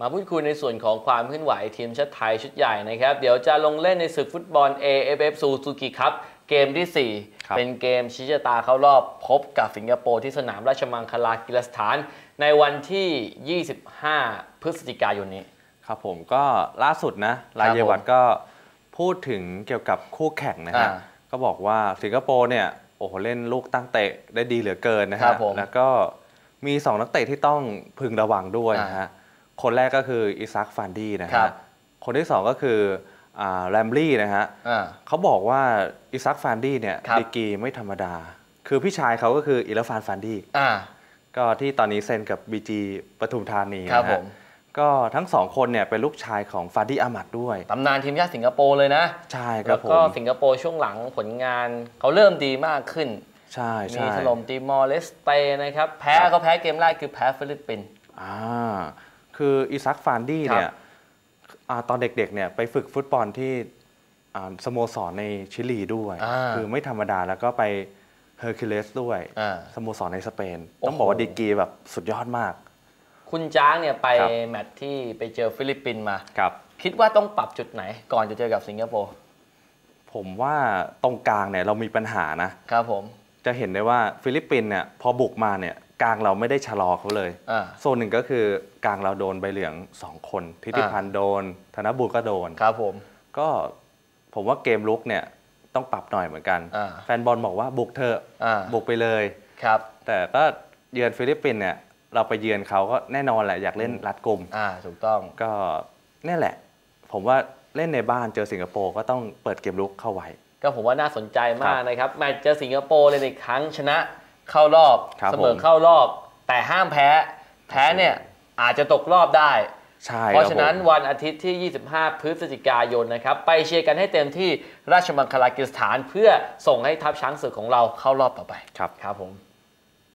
มาพูดคุยในส่วนของความเคลื่อนไหวทีมชาติไทยชุดใหญ่นะครับ เดี๋ยวจะลงเล่นในศึกฟุตบอล AFF Suzuki Cup เกมที่ครับ4เป็นเกมชี้ชะตาเข้ารอบพบกับสิงคโปร์ที่สนามราชมังคลากีฬาสถาน ในวันที่ 25 พฤศจิกายนนี้ ครับผมก็ล่าสุดนะรายวัตก็พูดถึงเกี่ยวกับคู่แข่งนะฮะอ่าก็บอกว่าสิงคโปร์เนี่ยโอ้โหเล่นลูกตั้งเตะได้ดีเหลือเกินนะครัฮะบผมแล้วก็มี 2 นักเตะที่ต้องพึงระวังด้วยนะฮะ คนแรกก็คืออิซักฟานดี้นะครัฮะบ คนที่2ก็คือแรมลี่นะฮะอ่า เขาบอกว่าอิซักฟานดี้เนี่ยครับ ดีกรีไม่ธรรมดา คือพี่ชายเขาก็คืออิลฟานฟานดี้อ่า ก็ที่ตอนนี้เซ็นกับ BG ปทุมธานีครับนะผฮะม ก็ทั้งสองคนเนี่ยเป็นลูกชายของฟาดี้อามัดด้วย ตำนานทีมชาติสิงคโปร์เลยนะ ใช่ครัแล้บวผก็มสิงคโปร์ช่วงหลังผลงานเขาเริ่มดีมากขึ้น ใช่มีใช่ถล่มตีมอร์เลสเตนะครับ แพ้ครับเขาแพ้เกมแรกคือแพ้ฟิลิปปินส์ อ่า คืออิซักฟานดี้ครับเนี่ยอ่าตอนเด็กๆเนี่ยไปฝึกฟุตบอลที่อ่าสโมสรในชิลีด้วยอ่าคือไม่ธรรมดาแล้วก็ไปเฮอร์คิวเลสด้วยอ่าสโมสรในสเปนโอ้โหต้องบอกว่าดีกรีแบบสุดยอดมาก คุณจ้างเนี่ยไปครับแมตช์ที่ไปเจอฟิลิปปินส์มาครับ คิดว่าต้องปรับจุดไหนก่อนจะเจอกับสิงคโปร์ผมว่าตรงกลางเนี่ยเรามีปัญหานะครับผมจะเห็นได้ว่าฟิลิปปินส์เนี่ยพอบุกมาเนี่ย กลางเราไม่ได้ชะลอเขาเลยอ่า โซนหนึ่งก็คือกลางเราโดนใบเหลือง2คนทิติพันธ์โดน ธนบุญก็โดน ครับผม ก็ผมว่าเกมลุกเนี่ยต้องปรับหน่อยเหมือนกัน อ่า แฟนบอลบอกว่าบุกเถอะอ่าบุกไปเลย ครับ แต่ก็เยือนฟิลิปปินส์เนี่ยเราไปเยือนเขาก็แน่นอนแหละอยากเล่นรัดกลุ่ม อ่า ถูกต้อง ก็นี่แหละ ผมว่าเล่นในบ้านเจอสิงคโปร์ก็ต้องเปิดเกมลุกเข้าไว้ ก็ผมว่าน่าสนใจมากครับนะครับแมตช์เจอสิงคโปร์เลยในครั้งชนะ เข้ารอบครับเสมอผม เข้ารอบ แต่ห้ามแพ้แพ้เนี่ยอาจจะตกรอบได้ ใช่เพราะฉะนั้นคบผมวันอาทิตย์ที่ 25 พฤศจิกายนนะครับ ไปเชียร์กันให้เต็มที่ราชมังคลากีฬาสถานเพื่อส่งให้ทัพช้างศึกของเราเข้ารอบต่อไป ครับ ครับผม